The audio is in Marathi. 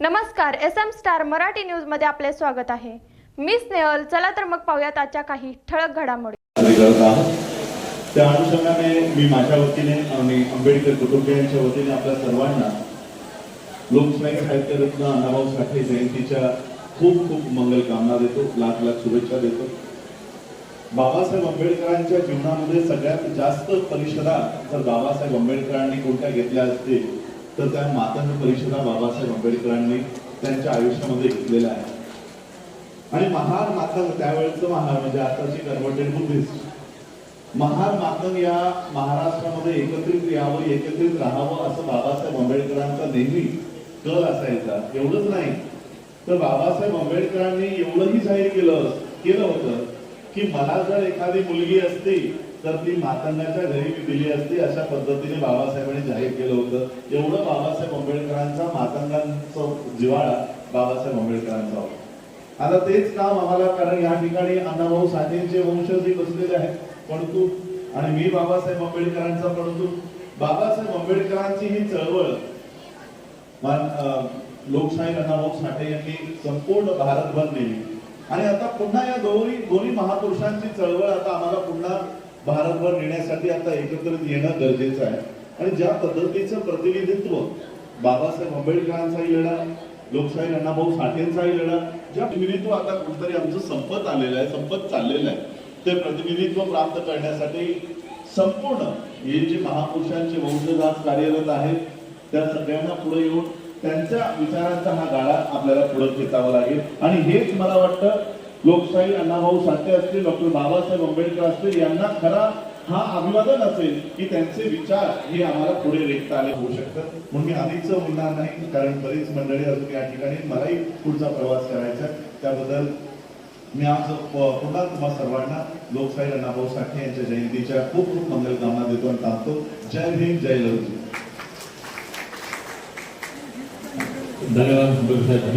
नमस्कार एस एम स्टार मराठी न्यूजमध्ये आपले स्वागत आहे. मी स्नेहल चला तर मग पाहूयात आजच्या काही ठळक घडामोडी. त्या अनुषंगाने मी माझ्या वतीने आणि आंबेडकर कुटुंबियांच्या वतीने आपल्या सर्वांना लोकशाही साहित्यरत्न अण्णाभाऊ साठे जयंतीच्या खूप खूप मंगल कामना देतो लाख लाख शुभेच्छा देतो. बाबासाहेब आंबेडकरांच्या जीवनामध्ये सगळ्यात जास्त परिषदा जर बाबासाहेब आंबेडकरांनी कोणत्या घेतल्या असतील तर त्या मातंग परिषदा बाबासाहेब आंबेडकरांनी त्यांच्या आयुष्यामध्ये घेतलेल्या आहेत. आणि महार मातंग त्यावेळेचं महार म्हणजे आताची कन्व्हर्टेड बुद्धिस्ट. महार मातंग या महाराष्ट्रामध्ये एकत्रित यावं एकत्रित राहावं असं बाबासाहेब आंबेडकरांचा नेहमी कल असायचा. एवढंच नाही. तर बाबासाहेब आंबेडकरांनी एवढंही जाहीर केलं केलं होतं की मला जर एखादी मुलगी असती तर ती मातंगाच्या घरी मी दिली असती अशा पद्धतीने बाबासाहेबांनी जाहीर केलं होतं. एवढं बाबासाहेब आंबेडकरांचा मातंगांचा जिवाळा बाबासाहेब आंबेडकरांचा होता. आता तेच काम आम्हाला कारण या ठिकाणी अण्णाभाऊ साठेंचे वंशजही बसलेले आहेत. परंतु आणि मी बाबासाहेब आंबेडकरांचा परंतु बाबासाहेब आंबेडकरांची ही चळवळ लोकशाही अण्णाभाऊ साठे यांनी संपूर्ण भारतभर नेली. आणि आता पुन्हा या दोन्ही दोन्ही महापुरुषांची चळवळ आता आम्हाला पुन्हा भारतभर नेण्यासाठी आता एकत्रित येणं गरजेचं आहे. आणि ज्या पद्धतीचं प्रतिनिधित्व बाबासाहेब आंबेडकरांचाही लढा लोकशाही अण्णाभाऊ साठेंचाही लढा ज्या प्रतिनिधित्व आता कुठतरी आमचं संपत आलेलं आहे संपत चाललेलं आहे ते प्रतिनिधित्व प्राप्त करण्यासाठी संपूर्ण हे जे महापुरुषांचे वंशज आज कार्यरत आहेत त्या सगळ्यांना पुढे येऊन त्यांच्या विचारांचा हा गाडा आपल्याला पुढे खेचावा लागेल. आणि हेच मला वाटतं लोकशाही अण्णाभाऊ साठे असतील डॉक्टर बाबासाहेब आंबेडकर असतील यांना खरा हा अभिवादन असेल की त्यांचे विचार हे आम्हाला पुढे रेखता आले. होऊ शकतात. म्हणून मी आधीच बोलणार नाही कारण बरीच मंडळी अजून या ठिकाणी मलाही पुढचा प्रवास करायचा. त्याबद्दल मी आज पुन्हा तुम्हा सर्वांना लोकशाही अण्णाभाऊ साठे यांच्या जयंतीच्या खूप खूप मंगलकामना देतो आणि थांबतो. जय भीम जय लवजी धन्यवाद